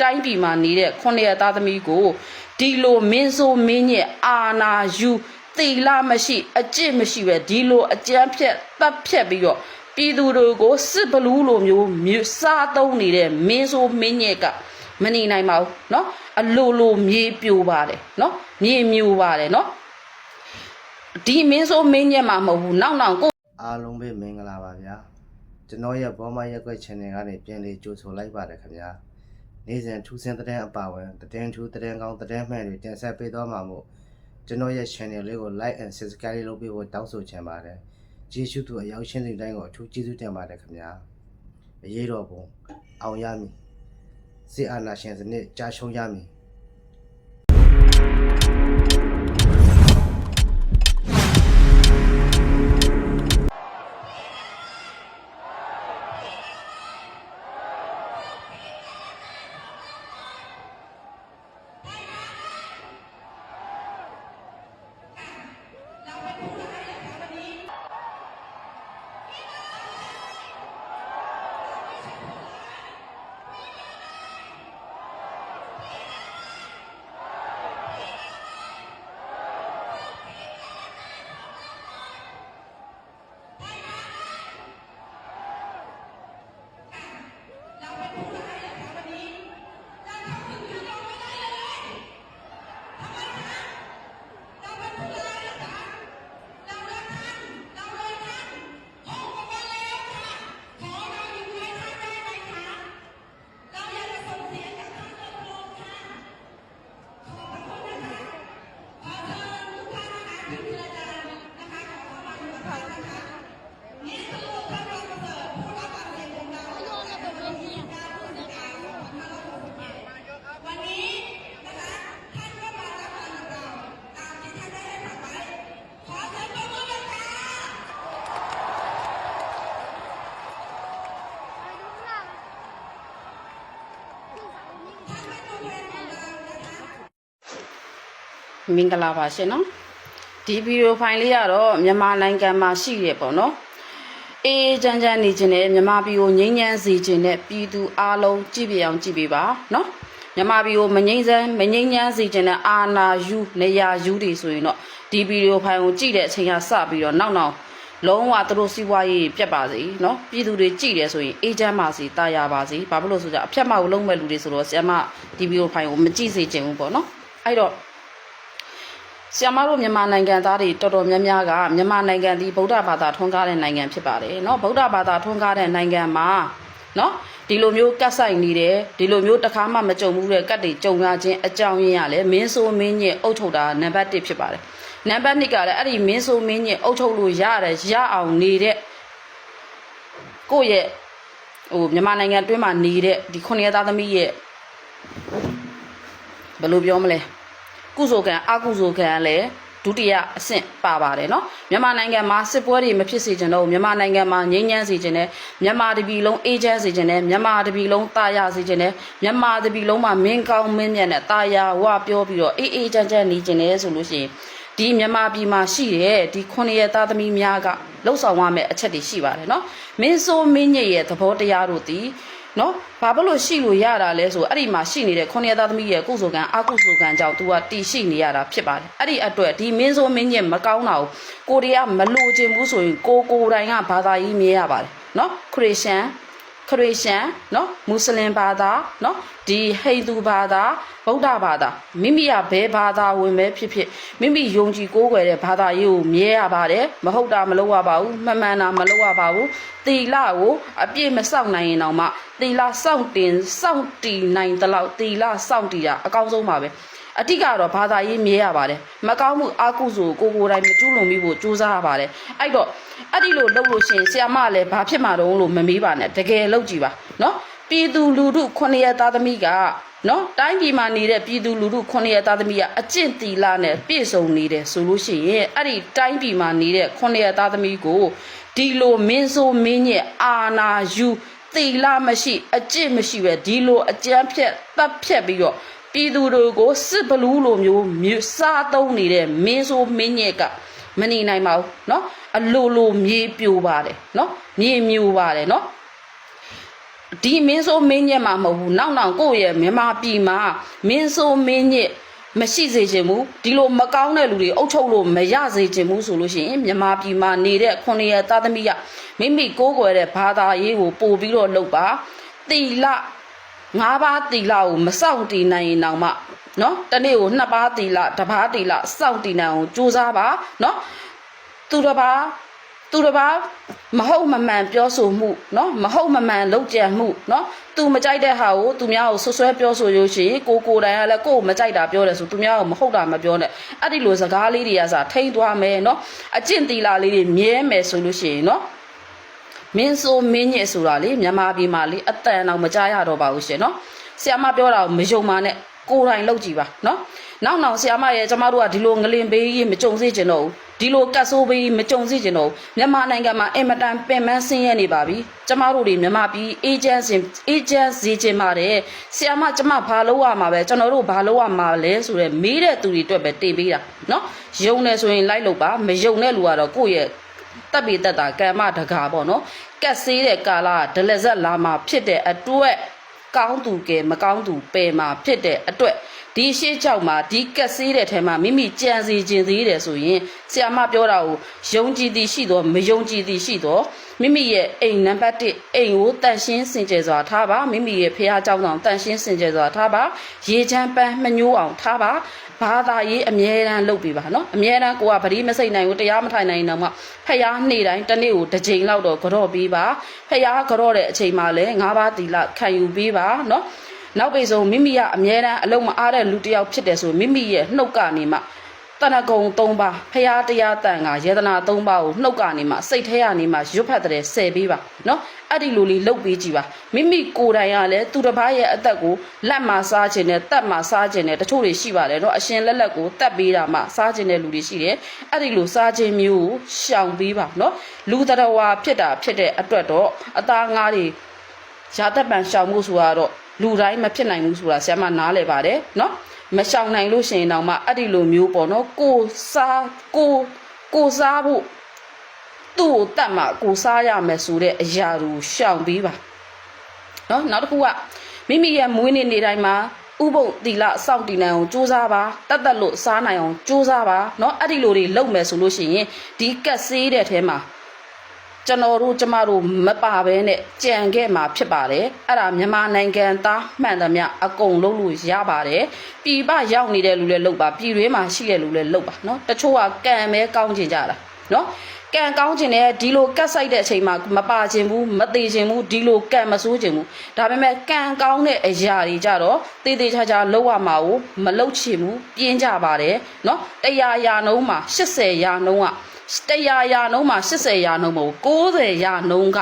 တိုင်းပြည်မှာနေတဲ့ခုနှစ်ရသားသမီးကိုဒီလိုမင်းဆိုးမင်းညက်အာနာယူသီလမရှိအကျင့်မရှိပဲဒီလိုအကြမ်းဖြက်တပ်ဖြက်ပြီးတော့ပြည်သူတွေကိုစစ်ဘလူးလိုမျိုးမြို့စားသုံးနေတဲ့မင်းဆိုးမင်းညက်ကမနေနိုင်ပါဘူးเนาะအလိုလိုမြေပြိုပါတယ်เนาะမြေမြူပါတယ်เนาะဒီမင်းဆိုးမင်းညက်မှာမဟုတ်ဘူးနောက်နောက်ကို အားလုံးပဲမင်္ဂလာပါဗျာကျွန်တော်ရဲ့ဘောမရက်ကွက် channel ကနေပြန်လေးကြိုဆိုလိုက်ပါတယ်ခင်ဗျာ နေ့စဉ်ထူးဆန်းတဲ့တဲ့အပါဝင်တဲ့ထူးတဲ့ကောင်းတဲ့မှန်တွေတင်ဆက်ပေးသွားမှာမို့ကျွန်တော်ရဲ့ channel လေးကို like and subscribe လုပ်ပေးဖို့တောင်းဆိုချင်ပါတယ်ကျေးဇူးတူအရောက်ရှင်းတဲ့တိုင်းကိုအထူးကျေးဇူးတင်ပါတယ်ခင်ဗျာအရေးတော်ပုံအောင်ရမည်စစ်အာဏာရှင်စနစ်ကြာရှုံးရမည် မင်္ဂလာပါရှင်နော်ဒီဗီဒီယိုဖိုင်လေးကတော့မြန်မာနိုင်ငံမှာရှိရပေါ့နော်အေးချမ်းချမ်းနေခြင်းနဲ့မြန်မာပြည်ကိုငြိမ်းချမ်းစေခြင်းနဲ့ပြည်သူအလုံးကြည့်ပြအောင်ကြည့်ပေးပါနော်မြန်မာပြည်ကိုမငြိမ်းချမ်းမငြိမ်းချမ်းစေခြင်းနဲ့အာနာယူနေရာယူတွေဆိုရင်တော့ဒီဗီဒီယိုဖိုင်ကိုကြည့်တဲ့အချိန်ကစပြီးတော့နောက်နောက်လုံးဝသူတို့စီးပွားရေးပြတ်ပါစေเนาะပြည်သူတွေကြည်တယ်ဆိုရင်အေးချမ်းပါစေတာယာပါစေဘာဖြစ်လို့ဆိုကြအဖြတ်မကိုလုံးမဲ့လူတွေဆိုတော့ဆီယမဒီဗီဒီယိုဖိုင်ကိုမကြည့်စေချင်ဘူးပေါ့เนาะအဲ့တော့ ဆီယမတို့မြန်မာနိုင်ငံသားတွေတော်တော်များများကမြန်မာနိုင်ငံဒီဗုဒ္ဓဘာသာထွန်းကားတဲ့နိုင်ငံဖြစ်ပါတယ်เนาะဗုဒ္ဓဘာသာထွန်းကားတဲ့နိုင်ငံမှာเนาะဒီလိုမျိုးကတ်ဆိုင်နေတယ်ဒီလိုမျိုးတစ်ခါမှမကြုံဘူးတဲ့ကတ်တွေကြုံရခြင်းအကြောင်းရင်းရလဲမင်းဆိုးမင်းညစ်အုပ်ထုတ်တာနံပါတ်1ဖြစ်ပါတယ်နံပါတ်2ကလည်းအဲ့ဒီမင်းဆိုးမင်းညစ်အုပ်ထုတ်လို့ရတယ်ရအောင်နေတဲ့ကိုယ့်ရဲ့ဟိုမြန်မာနိုင်ငံတွင်းမှာနေတဲ့ဒီခုနှစ်ရက်သားသမီးရဲ့ဘယ်လိုပြောမလဲ ကုသိုလ်ကံအကုသိုလ်ကံလည်းဒုတိယအဆင့်ပါပါတယ်เนาะမြန်မာနိုင်ငံမှာစစ်ပွဲတွေမဖြစ်စေချင်တော့ဘူးမြန်မာနိုင်ငံမှာငြိမ်းချမ်းစေချင်တယ်မြန်မာတပြည်လုံးအေးချမ်းစေချင်တယ်မြန်မာတပြည်လုံးတာယာစေချင်တယ်မြန်မာတပြည်လုံးမှာမင်းကောင်းမင်းမြတ်နဲ့တာယာဝပြောပြီးတော့အေးအေးချမ်းချမ်းနေချင်တယ်ဆိုလို့ရှိရင်ဒီမြန်မာပြည်မှာရှိတဲ့ဒီခုနှစ်ရက်သားသမီးများကလှုပ်ဆောင်ရမယ့်အချက်တွေရှိပါတယ်เนาะမင်းဆိုးမင်းညစ်ရဲ့သဘောတရားတို့ဒီ နော်ဘာဖြစ်လို့ရှိလို့ရတာလဲဆိုအဲ့ဒီမှာရှိနေတဲ့ခုနှစ်သားသမီးရဲ့ကုသိုလ်ကံအကုသိုလ်ကံကြောင့် तू ကတည်ရှိနေရတာဖြစ်ပါတယ်အဲ့ဒီအတွက်ဒီမင်းဆိုးမင်းညက်မကောင်းတာကိုကိုရီးယားမလိုချင်ဘူးဆိုရင်ကိုကိုတိုင်ကဘာသာကြီးမြဲရပါတယ်နော်ခရစ်ယာန် ခရစ်ယာန်နော်မွတ်စလင်ဘာသာနော်ဒီဟိန္ဒူဘာသာဗုဒ္ဓဘာသာမိမိကဘယ်ဘာသာဝင်ပဲဖြစ်ဖြစ်မိမိယုံကြည်ကိုးကွယ်တဲ့ဘာသာရေးကိုမြဲရပါတယ်မဟုတ်တာမလုပ်ရပါဘူးမှန်မှန်တာမလုပ်ရပါဘူးသီလကိုအပြည့်မစောင့်နိုင်ရင်တော့မှသီလစောင့်တင်စောင့်တည်နိုင်သလောက်သီလစောင့်တည်တာအကောင်းဆုံးပါပဲ အတိကတော့ဘာသာရေးမြဲရပါတယ်မကောင်းမှုအကုသိုလ်ကိုကိုယ်တိုင်မကျူးလွန်မိဖို့ကြိုးစားရပါတယ်အဲ့တော့အဲ့ဒီလိုလုပ်လို့ရှိရင်ဆရာမလည်းဘာဖြစ်မှာတုံးလို့မမေးပါနဲ့တကယ်လုပ်ကြည့်ပါနော်ပြည်သူလူထုခုနှစ်ရက်သားသမီးကနော်တိုင်းပြည်မှာနေတဲ့ပြည်သူလူထုခုနှစ်ရက်သားသမီးကအကျင့်တီလာနဲ့ပြည့်စုံနေတယ်ဆိုလို့ရှိရင်အဲ့ဒီတိုင်းပြည်မှာနေတဲ့ခုနှစ်ရက်သားသမီးကိုဒီလိုမင်းဆိုးမင်းညက်အာနာယူသီလမရှိ အကျင့်မရှိပဲဒီလိုအကြမ်းဖြက်တပ်ဖြက်ပြီးတော့ ပြည်သူတွေကိုစစ်ဘလူးလိုမျိုးမြို့စားသုံးနေတဲ့မင်းဆိုးမင်းညက်ကမနေနိုင်ပါဘူးเนาะအလိုလိုမြေပြိုပါတယ်เนาะမြေမြူပါတယ်เนาะ ဒီမင်းဆိုးမင်းညက်မှာမဟုတ်ဘူးနောက်နောက်ကိုယ့်ရဲ့မြန်မာပြည်မှာမင်းဆိုးမင်းညက်မရှိစေချင်ဘူးဒီလိုမကောင်းတဲ့လူတွေအုပ်ချုပ်လို့မရစေချင်ဘူးဆိုလို့ရှိရင်မြန်မာပြည်မှာနေတဲ့ခုနှစ်ရက်သားသမီးကမိမိကိုးကွယ်တဲ့ဘာသာရေးကိုပို့ပြီးတော့လုပ်ပါတီလ ငါးပါးတီလကိုမစောင့်တည်နိုင်ရင်တောင်မှနော်တနေ့ကိုနှစ်ပါးတီလတစ်ပါးတီလစောင့်တည်နိုင်အောင်ကြိုးစားပါနော်သူတစ်ပါး သူတစ်ပါးမဟုတ်မမှန်ပြောဆိုမှုเนาะမဟုတ်မမှန်လုပ်ကြံမှုเนาะသူမကြိုက်တဲ့ဟာကိုသူများကိုဆွဆွဲပြောဆိုလို့ရှိရင်ကိုကိုယ်တိုင်ကလည်းကိုယ်ကိုမကြိုက်တာပြောတယ်ဆိုသူများကိုမဟုတ်တာမပြောနဲ့အဲ့ဒီလိုစကားလေးတွေကစားထိမ့်သွားမယ်เนาะအကျင့်တီလာလေးတွေမြဲမယ်ဆိုလို့ရှိရင်เนาะ မင်းဆိုမင်းညစ်ဆိုတာလေမြန်မာပြည်မှာလေအတန်တော့မကြားရတော့ပါဘူးရှင်နော်ဆရာမပြောတာကိုမယုံပါနဲ့ကိုယ်တိုင်လုပ်ကြည့်ပါနော်နောက်နောက်ဆရာမရဲ့ကျမတို့ကဒီလိုငလင်ပေးကြီးမကြုံစေချင်တော့ဘူးဒီလိုကတ်ဆိုးပေးကြီးမကြုံစေချင်တော့ဘူးမြန်မာနိုင်ငံမှာအင်မတန်ပင်ပန်းဆင်းရဲနေပါပြီကျမတို့တွေမြန်မာပြည်အေဂျင့်စင်အေဂျင့်စီချင်ပါတယ်ဆရာမကျမဘာလုပ်ရမှာပဲကျွန်တော်တို့ဘာလုပ်ရမှာလဲဆိုတော့မေးတဲ့သူတွေအတွက်ပဲတေးပေးတာနော်ယုံနေဆိုရင်လိုက်လုပ်ပါမယုံတဲ့လူကတော့ကိုယ့်ရဲ့ တပ်ပေတက်တာကံမတကာပေါ့နော်ကက်ဆေးတဲ့ကာလာဒလက်ဆက်လာမှာဖြစ်တဲ့အတွက်ကောင်းသူကဲမကောင်းသူပယ်မှာဖြစ်တဲ့အတွက်ဒီရှေ့ကြောက်မှာဒီကက်ဆေးတဲ့ထဲမှာမိမိကြံစီခြင်းသေးတယ်ဆိုရင်ဆရာမပြောတာကိုယုံကြည်သည်ရှိတော့မယုံကြည်သည်ရှိတော့ မိမိရဲ့အိမ်နံပါတ်1အိမ်ကိုတန်ရှင်းစင်ကြယ်စွာထားပါမိမိရဲ့ဖះเจ้าဆောင်တန်ရှင်းစင်ကြယ်စွာထားပါရေချမ်းပန်းမညိုးအောင်ထားပါဘာသာရေးအမြဲတမ်းလုပ်ပြပါနော်အမြဲတမ်းကိုကပတိမစိတ်နိုင်ဘူးတရားမထိုင်နိုင်တော့မှဖះနေ့တိုင်းတစ်နေ့ကိုတစ်ချိန်လောက်တော့ကြော့ပေးပါဖះကြော့တဲ့အချိန်မှလည်း၅ပါးတီလာခံယူပေးပါနော်နောက်ပိတ်ဆုံးမိမိကအမြဲတမ်းအလုံးမအားတဲ့လူတစ်ယောက်ဖြစ်တယ်ဆိုမိမိရဲ့နှုတ်ကနေမှ တဏဂုံ၃ပါးဖះတရားတန်ကယေဒနာ၃ပါးကိုနှုတ်ကနေမှစိတ်ထဲကနေမှရွတ်ဖတ်တဲ့ဆယ်ပေးပါနော်အဲ့ဒီလိုလေးလှုပ်ပေးကြည့်ပါမိမိကိုယ်တိုင်ကလည်းသူတစ်ပါးရဲ့အသက်ကိုလက်မှာစားခြင်းနဲ့တက်မှာစားခြင်းနဲ့တချို့တွေရှိပါတယ်နော်အရှင်လက်လက်ကိုတက်ပေးတာမှစားခြင်းတဲ့လူတွေရှိတယ်အဲ့ဒီလိုစားခြင်းမျိုးကိုရှောင်ပေးပါနော်လူတရဝါဖြစ်တာဖြစ်တဲ့အတွက်တော့အသားငါးတွေရာသက်ပံရှောင်မှုဆိုတာတော့လူတိုင်းမဖြစ်နိုင်ဘူးဆိုတာဆရာမနားလည်ပါတယ်နော် မရှောင်နိုင်လို့ရှိရင်တော့မှအဲ့ဒီလိုမျိုးပေါ့နော်ကိုစားကိုကိုစားဖို့သူ့ကိုတတ်မှကိုစားရမယ်ဆိုတဲ့အရာကိုရှောင်ပေးပါနော်နောက်တစ်ခုကမိမိရဲ့မွေးနေ့နေ့တိုင်းမှာဥပုပ်တီလစောင့်တည်နိုင်အောင်စူးစမ်းပါတတ်တတ်လို့စားနိုင်အောင်စူးစမ်းပါเนาะအဲ့ဒီလိုတွေလုပ်မယ်ဆိုလို့ရှိရင်ဒီကက်ဆေးတဲ့ထဲမှာ ကျွန်တော်တို့ကျမတို့မပါဘဲနဲ့ကြံခဲ့မှာဖြစ်ပါတယ်အဲ့ဒါမြန်မာနိုင်ငံသားမှန်သမျှအကုန်လုံးလို့ရပါတယ်ပြည်ပရောက်နေတဲ့လူလည်းလုပ်ပါပြည်တွင်းမှာရှိတဲ့လူလည်းလုပ်ပါเนาะတချို့ကကံမဲကောင်းကျင်ကြတာเนาะကံကောင်းခြင်းနဲ့ဒီလိုကတ်ဆိုင်တဲ့အချိန်မှာမပါခြင်းဘူးမသေးခြင်းဘူးဒီလိုကံမဆိုးခြင်းဘူးဒါပေမဲ့ကံကောင်းတဲ့အရာတွေကြတော့တေးသေးချာချာလောက်ရမှာကိုမလောက်ချင်ဘူးပြင်းကြပါတယ်เนาะတရားရာနှုံးမှာ80ရာနှုံးက 100ရာနှုန်းမှာ80ရာနှုန်းမဟုတ်90ရာနှုန်းက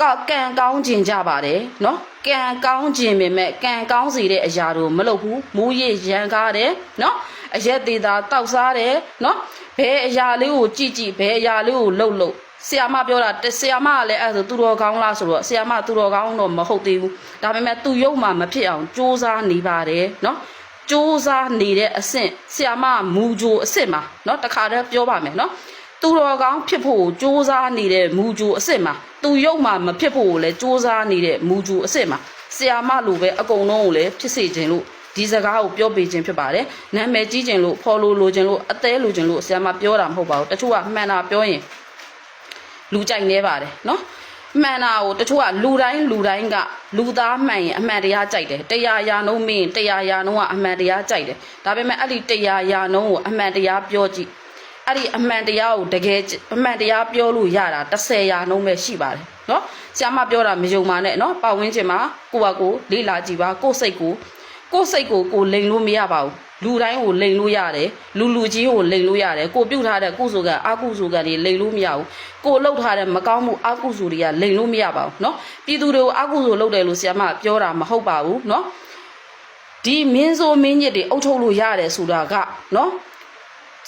ကကံကောင်းခြင်းကြပါတယ်နော်ကံကောင်းခြင်းပေမဲ့ကံကောင်းစီတဲ့အရာတို့မလုပ်ဘူးမူရရန်ကားတယ်နော်အရက်သေးတာတောက်စားတယ်နော်ဘယ်အရာလေးကိုကြည့်ကြည့်ဘယ်အရာလေးကိုလှုပ်လှုပ်ဆီယာမပြောတာဆီယာမကလည်းအဲ့ဆိုသူတော်ကောင်းလားဆိုတော့ဆီယာမသူတော်ကောင်းတော့မဟုတ်သေးဘူးဒါပေမဲ့သူ့ရုပ်မှမဖြစ်အောင်စူးစမ်းနေပါတယ်နော် စူးစမ်းနေတဲ့အဆင့်ဆီယာမမူဂျိုအဆင့်မှာเนาะတခါတည်းပြောပါမယ်เนาะသူတော်ကောင်းဖြစ်ဖို့စူးစမ်းနေတဲ့မူဂျိုအဆင့်မှာသူရုပ်မှမဖြစ်ဖို့လည်းစူးစမ်းနေတဲ့မူဂျိုအဆင့်မှာဆီယာမလိုပဲအကုန်လုံးကိုလည်းဖြစ်စေခြင်းလို့ဒီစကားကိုပြောပေးခြင်းဖြစ်ပါတယ်။နာမည်ကြီးခြင်းလို့ဖော်လို့လိုခြင်းလို့အသေးလိုခြင်းလို့ဆရာမပြောတာမဟုတ်ပါဘူး။တချို့ကမှန်တာပြောရင်လူကြိုက်နေပါတယ်နော်။ မှန်တာကိုတချို့ကလူတိုင်းလူတိုင်းကလူသားမှန်ရင်အမှန်တရားကြိုက်တယ်။တရားရာနှုံးမင်းတရားရာနှုံးကအမှန်တရားကြိုက်တယ်။ဒါပေမဲ့အဲ့ဒီတရားရာနှုံးကိုအမှန်တရားပြောကြည့်။အဲ့ဒီအမှန်တရားကိုတကယ်အမှန်တရားပြောလို့ရတာ30ရာနှုံးပဲရှိပါတယ်နော်။ဆရာမပြောတာမယုံပါနဲ့နော်။ပတ်ဝန်းကျင်မှာကိုယ့်ဟာကိုယ်လေးလာကြည့်ပါကိုယ့်စိတ်ကို ကိုယ်စိတ်ကိုကိုလိန်လို့မရပါဘူးလူတိုင်းကိုလိန်လို့ရတယ်လူလူကြီးကိုလိန်လို့ရတယ်ကိုပြုတ်ထားတဲ့ကုစုကအာကုစုကတွေလိန်လို့မရဘူးကိုလှုပ်ထားတဲ့မကောင်းမှုအာကုစုတွေကလိန်လို့မရပါဘူးเนาะပြည်သူတွေကိုအာကုစုလှုပ်တယ်လို့ဆရာမပြောတာမဟုတ်ပါဘူးเนาะဒီမင်းဆိုမင်းညစ်တွေအုပ်ချုပ်လို့ရတယ်ဆိုတာကเนาะ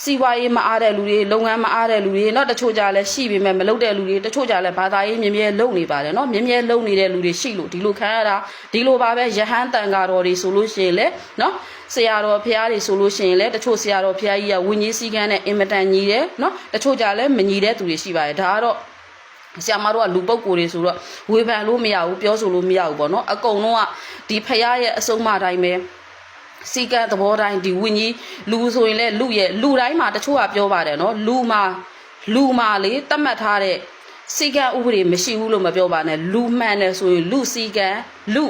စီဝါရေးမအားတဲ့လူတွေလုပ်ငန်းမအားတဲ့လူတွေเนาะတချို့ကြလည်းရှိပေမဲ့မလုပ်တဲ့လူတွေတချို့ကြလည်းဘာသာရေးမြင်မြဲလုပ်နေပါတယ်เนาะမြင်မြဲလုပ်နေတဲ့လူတွေရှိလို့ဒီလိုခံရတာဒီလိုပါပဲယဟန်တန်ဃာတော်တွေဆိုလို့ရှိရင်လေเนาะဆရာတော်ဖះတွေဆိုလို့ရှိရင်လေတချို့ဆရာတော်ဖះကြီးကဝิญဉ်စည်းကမ်းနဲ့အင်မတန်ညီတယ်เนาะတချို့ကြလည်းမညီတဲ့သူတွေရှိပါတယ်ဒါကတော့ ဆရာမတို့ကလူပုတ်ကိုယ်တွေဆိုတော့ဝေဖန်လို့မရဘူးပြောဆိုလို့မရဘူးပေါ့နော်အကုန်လုံးကဒီဖရားရဲ့အဆုံးအမတိုင်းပဲ စီကံသဘောတိုင်းဒီဝင်းကြီးလူဆိုရင်လည်းလူရဲ့လူတိုင်းမှာတချို့ကပြောပါတယ်နော်လူမှာလူမှာလေတတ်မှတ်ထားတဲ့စီကံဥပဒေမရှိဘူးလို့မပြောပါနဲ့လူမှန်တယ်ဆိုရင်လူစီကံလူ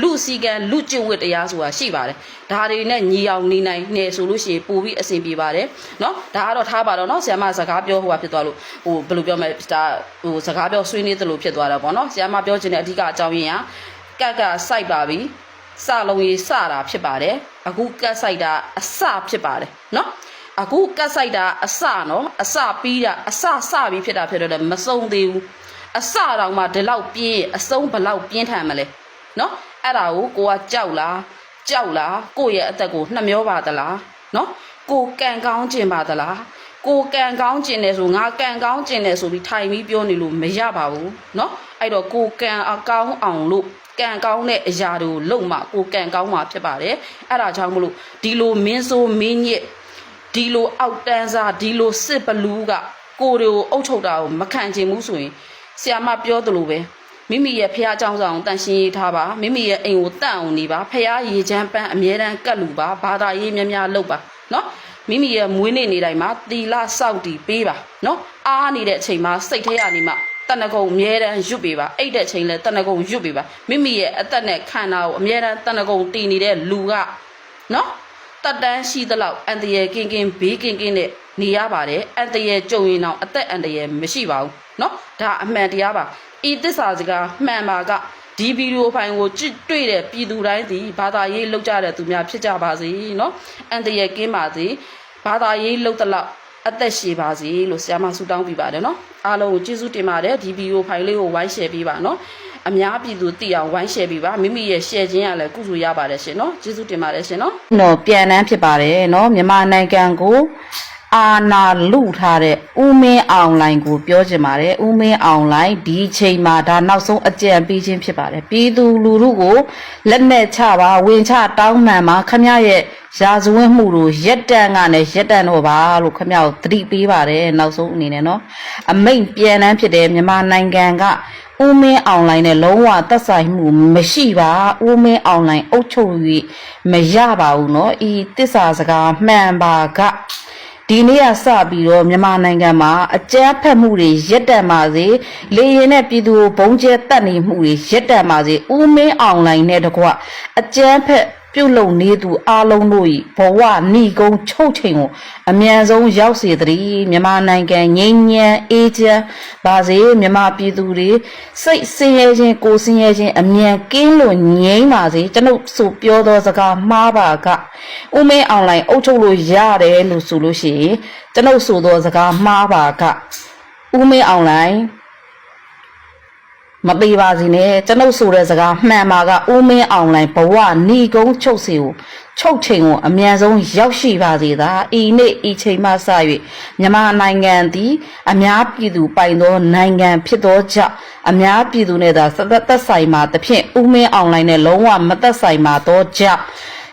လူစီကံလူကျင့်ဝတ်တရားဆိုတာရှိပါတယ်ဒါတွေနဲ့ညီအောင်နေနိုင်နေဆိုလို့ရှိရင်ပို့ပြီးအဆင်ပြေပါတယ်เนาะဒါကတော့ထားပါတော့เนาะဆရာမစကားပြောဟိုဟာဖြစ်သွားလို့ဟိုဘယ်လိုပြောမလဲဒါဟိုစကားပြောဆွေးနွေးသလိုဖြစ်သွားတာပေါ့เนาะဆရာမပြောချင်တဲ့အဓိကအကြောင်းရင်းကကက်ကစိုက်ပါပြီ စလုံးရေးစတာဖြစ်ပါတယ်အခုကက်စိုက်တာအစဖြစ်ပါတယ်เนาะအခုကက်စိုက်တာအစเนาะအစပြီးတာအစစပြီးဖြစ်တာဖြစ်တော့လည်းမစုံသေးဘူးအစတောင်မှဒီလောက်ပြင်းအဆုံးဘလောက်ပြင်းထန်မလဲเนาะအဲ့ဒါကိုကိုကကြောက်လားကြောက်လားကိုယ့်ရဲ့အသက်ကိုနှမျောပါသလားเนาะကိုကံကောင်းခြင်းပါသလားကိုကံကောင်းခြင်းတယ်ဆိုငါကံကောင်းခြင်းတယ်ဆိုပြီးထိုင်ပြီးပြောနေလို့မရပါဘူးเนาะအဲ့တော့ကိုကံအကောင်းအောင်လို့ ကံကောင်းတဲ့အရာတွေကိုလုပ်မှကိုကံကောင်းမှဖြစ်ပါတယ်အဲ့ဒါကြောင့်မလို့ဒီလိုမင်းဆိုးမင်းညစ်ဒီလိုအောက်တန်းစားဒီလိုစစ်ဘလူးကကိုတွေကိုအုပ်ချုပ်တာကိုမခံချင်ဘူးဆိုရင်ဆရာမပြောသလိုပဲမိမိရဲ့ဖះเจ้าဆောင်တန်ရှင်းရေးထားပါမိမိရဲ့အိမ်ကိုတန့်အောင်နေပါဖះရေချမ်းပန်းအမြဲတမ်းကတ်လူပါဘာသာရေးများများလုပ်ပါနော်မိမိရဲ့မွေးနေ့နေတိုင်းမှာတီလာစောက်တီပေးပါနော်အားနေတဲ့အချိန်မှာစိတ်ထဲကနေမှ တဏ္ဍကုံအမြဲတမ်းရွတ်ပေးပါအဲ့တဲ့ချိန်လဲတဏ္ဍကုံရွတ်ပေးပါမိမိရဲ့အသက်နဲ့ခန္ဓာကိုအမြဲတမ်းတဏ္ဍကုံတည်နေတဲ့လူကနော်တက်တန်းရှိသလောက်အန်တရယ်ကင်းကင်းဘေးကင်းကင်းနဲ့နေရပါတယ်အန်တရယ်ကြုံရင်တော့အသက်အန်တရယ်မရှိပါဘူးနော်ဒါအမှန်တရားပါဤသစ္စာစကားမှန်ပါကဒီဗီဒီယိုဖိုင်ကိုကြည့်တွေ့တဲ့ပြည်သူတိုင်းသည်ဘာသာရေးလောက်ကြတဲ့သူများဖြစ်ကြပါစေနော်အန်တရယ်ကင်းပါစေဘာသာရေးလောက်တဲ့လောက် အသက်ရှည်ပါစေလို့ဆရာမဆုတောင်းပြပါတယ်နော်အားလုံးကိုကျေးဇူးတင်ပါတယ်ဒီဗီဒီယိုဖိုင်လေးကိုဝိုင်းရှယ်ပေးပါနော်အများပြည်သူသိအောင်ဝိုင်းရှယ်ပေးပါမိမိရဲ့ရှယ်ခြင်းရလည်းကုသိုလ်ရပါတယ်ရှင်နော်ကျေးဇူးတင်ပါတယ်ရှင်နော်တော့ပြန်တန်းဖြစ်ပါတယ်နော်မြန်မာနိုင်ငံကို အာနာလူထားတဲ့ဦးမင်းအောင်လိုင်ကိုပြောချင်ပါတယ်ဦးမင်းအောင်လိုင်ဒီချိန်မှာဒါနောက်ဆုံးအကြံပေးခြင်းဖြစ်ပါတယ်ပြည်သူလူထုကိုလက်နဲ့ချပါဝင်ချတောင်းမှန်ပါခမရရဲ့ရာဇဝတ်မှုတို့ရက်တန်ကနဲ့ရက်တန်တော့ပါလို့ခမရကိုသတိပေးပါတယ်နောက်ဆုံးအနေနဲ့နော်အမိန်ပြန်တန်းဖြစ်တဲ့မြန်မာနိုင်ငံကဦးမင်းအောင်လိုင်နဲ့လုံးဝသက်ဆိုင်မှုမရှိပါဦးမင်းအောင်လိုင်အုပ်ချုပ်၍မရပါဘူးเนาะဤတစ္ဆာစကားမှန်ပါက ဒီနေ့ကစပြီးတော့မြန်မာနိုင်ငံမှာအကြမ်းဖက်မှုတွေရပ်တန့်ပါစေလေရင်နဲ့ပြည်သူကိုဘုံကျဲတတ်နေမှုတွေရပ်တန့်ပါစေဦးမင်းအောင်လိုင်းနဲ့တကွအကြမ်းဖက် ပြုတ်လုံနေသူအလုံးတို့ဤဘဝဏီကုံချုပ်ချိန်ကိုအမြန်ဆုံးရောက်စေတည်းမြန်မာနိုင်ငံငြိမ်းချမ်းအေးချမ်းပါစေမြန်မာပြည်သူတွေစိတ်ဆင်းရဲခြင်းကိုယ်ဆင်းရဲခြင်းအမြန်ကင်းလွတ်ငြိမ်းပါစေကျွန်ုပ်ဆိုပြောသောစကားမှားပါကဦးမင်းအောင်လိုင်းအုပ်ချုပ်လို့ရတယ်လို့ဆိုလို့ရှိရင်ကျွန်ုပ်ဆိုသောစကားမှားပါကဦးမင်းအောင်လိုင်း မသေးပါစီနဲ့ကျွန်ုပ်ဆိုတဲ့စကားမှန်ပါကဦးမင်းအောင်လိုင်းဘဝဏီကုန်းချုပ်စီကိုချုပ်ချိန်ကိုအမြန်ဆုံးရောက်ရှိပါစေသာဤနေ့ဤချိန်မှစ၍မြန်မာနိုင်ငံသည်အများပြည်သူပိုင်သောနိုင်ငံဖြစ်သောကြောင့်အများပြည်သူနဲ့သာသက်သက်ဆိုင်မှာတဖြင့်ဦးမင်းအောင်လိုင်းနဲ့လုံးဝမသက်ဆိုင်မှာသောကြောင့်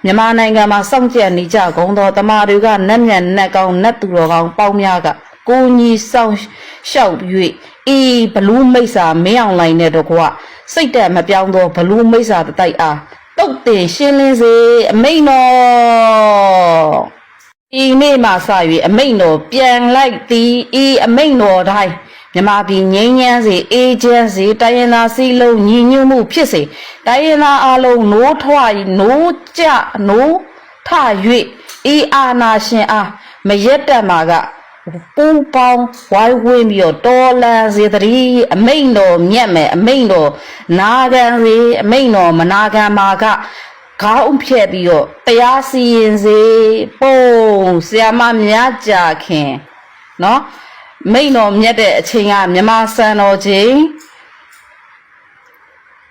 မြန်မာနိုင်ငံမှာစောင့်ကြံနေကြကုန်သောတမာတွေကနတ်မြတ်နတ်ကောင်းနတ်သူတော်ကောင်းပေါင်းများက ကိုကြီးဆောင်လျှောက်၍အေးဘလူးမိတ်စာမင်းအောင်လိုင်းနဲ့တော့ကွာစိတ်တက်မပြောင်းသောဘလူးမိတ်စာတတိုက်အားတုတ်တင်ရှင်းလင်းစေအမိန်တော်ဤနေ့မှစ၍အမိန်တော်ပြန်လိုက်သည်ဤအမိန်တော်တိုင်းမြမပြည်ငိမ့်ညမ်းစေအေဂျင့်စေတိုင်းရင်းသားစီလုံးညီညွတ်မှုဖြစ်စေတိုင်းရင်းသားအလုံးနိုးထွားနိုးကြနိုးထ၍ဤအာနာရှင်အားမရက်တက်မှာက ပူပေါင်းဝိုင်းဝန်းပြီးတော့တော်လန်စေတည်းအမိန်တော်မြတ်မယ်အမိန်တော်နာခံစေအမိန်တော်မနာခံမှာကခေါင်းဖြက်ပြီးတော့တရားစီရင်စေပုံဆရာမမြတ်ကြခင်နော်မိန်တော်မြတ်တဲ့အချိန်ကမြမစံတော်ချိန်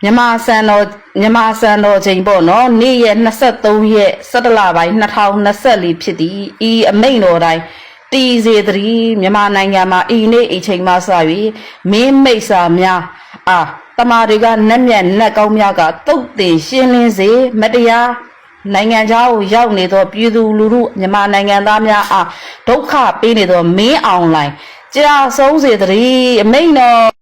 မြမစံတော်မြမစံတော်ချိန်ပေါ့နော်နေ့ရက်23ရက်17လပိုင်း2024ဖြစ်သည်ဤအမိန်တော်တိုင်း တည်စေတည်းမြန်မာနိုင်ငံမှာဤနေ့အချိန်မှစ၍မင်းမိတ်စာများအာတမာတွေကနက်မြက်နက်ကောင်းများကတုတ်တင်ရှင်းလင်းစေမတရားနိုင်ငံခြားကိုရောက်နေသောပြည်သူလူထုမြန်မာနိုင်ငံသားများအားဒုက္ခပေးနေသောမင်းအောင်လိုင်းကြာဆုံးစေတည်းအမိန်တော်